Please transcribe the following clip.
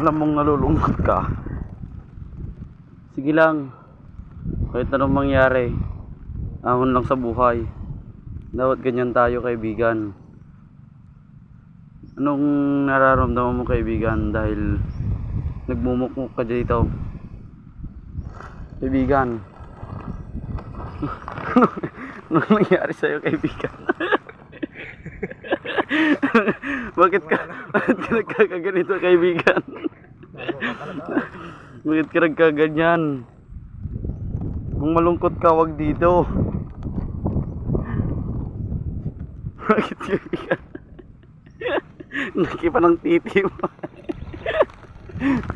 alam mong nalulungkot ka, sige lang. Kahit anong mangyari, ahon lang sa buhay. Dapat ganyan tayo kaibigan. Anong nararamdaman mo kaibigan dahil nagmumukmuk ka dito? Kaibigan. Anong nangyari sa'yo kaibigan? bakit ka, bakit ka nagkakaganito kaibigan? bakit ka nagkaganyan? Kung malungkot ka, wag dito. Bakit kaibigan? Nakipa ng titi mo.